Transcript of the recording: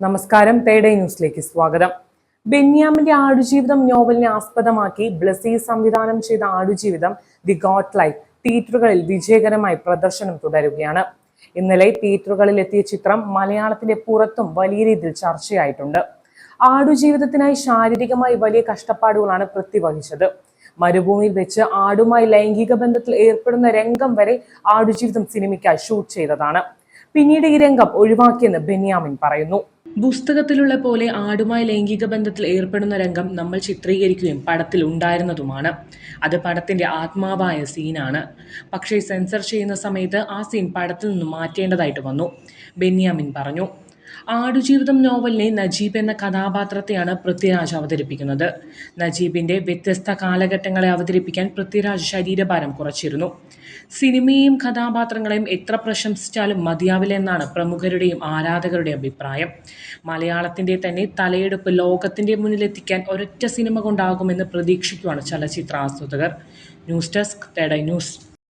നമസ്കാരം തേടേ ന്യൂസിലേക്ക് സ്വാഗതം. ബെന്യാമിന്റെ ആടുജീവിതം നോവലിനെ ആസ്പദമാക്കി ബ്ലസി സംവിധാനം ചെയ്ത ആടുജീവിതം ദി ഗോട്ട് ലൈഫ് തിയേറ്ററുകളിൽ വിജയകരമായി പ്രദർശനം തുടരുകയാണ്. ഇന്നലെ തിയേറ്ററുകളിൽ എത്തിയ ചിത്രം മലയാളത്തിന്റെ പുറത്തും വലിയ രീതിയിൽ ചർച്ചയായിട്ടുണ്ട്. ആടുജീവിതത്തിനായി ശാരീരികമായി വലിയ കഷ്ടപ്പാടുകളാണ് പ്രത്യവഹിച്ചത് മരുഭൂമിയിൽ വെച്ച് ആടുമായി ലൈംഗിക ബന്ധത്തിൽ ഏർപ്പെടുന്ന രംഗം വരെ ആടുജീവിതം സിനിമയ്ക്കായി ഷൂട്ട് ചെയ്തതാണ്. പിന്നീട് ഈ രംഗം ഒഴിവാക്കിയെന്ന് ബെന്യാമിൻ പറയുന്നു. പുസ്തകത്തിലുള്ള പോലെ ആടുമായി ലൈംഗിക ബന്ധത്തിൽ ഏർപ്പെടുന്ന രംഗം നമ്മൾ ചിത്രീകരിക്കുകയും പടത്തിൽ ഉണ്ടായിരുന്നതുമാണ്. അത് പടത്തിന്റെ ആത്മാവായ സീനാണ്. പക്ഷേ സെൻസർ ചെയ്യുന്ന സമയത്ത് ആ സീൻ പടത്തിൽ നിന്ന് മാറ്റേണ്ടതായിട്ട് വന്നു. ബെന്യാമിൻ പറഞ്ഞു ആടുജീവിതം നോവലിലെ നജീബ് എന്ന കഥാപാത്രത്തെയാണ് പൃഥ്വിരാജ് അവതരിപ്പിക്കുന്നത്. നജീബിന്റെ വ്യത്യസ്ത കാലഘട്ടങ്ങളെ അവതരിപ്പിക്കാൻ പൃഥ്വിരാജ് ശരീരഭാരം കുറച്ചിരുന്നു. സിനിമയെയും കഥാപാത്രങ്ങളെയും എത്ര പ്രശംസിച്ചാലും മതിയാവില്ല എന്നാണ് പ്രമുഖരുടെയും ആരാധകരുടെയും അഭിപ്രായം. മലയാളത്തിന്റെ തന്നെ തലയെടുപ്പ് ലോകത്തിന്റെ മുന്നിലെത്തിക്കാൻ ഒരൊറ്റ സിനിമ കൊണ്ടാകുമെന്ന് പ്രതീക്ഷിക്കുവാണ് ചലച്ചിത്ര ആസ്വാദകർ. ന്യൂസ് ഡെസ്ക് തേടൈ ന്യൂസ്.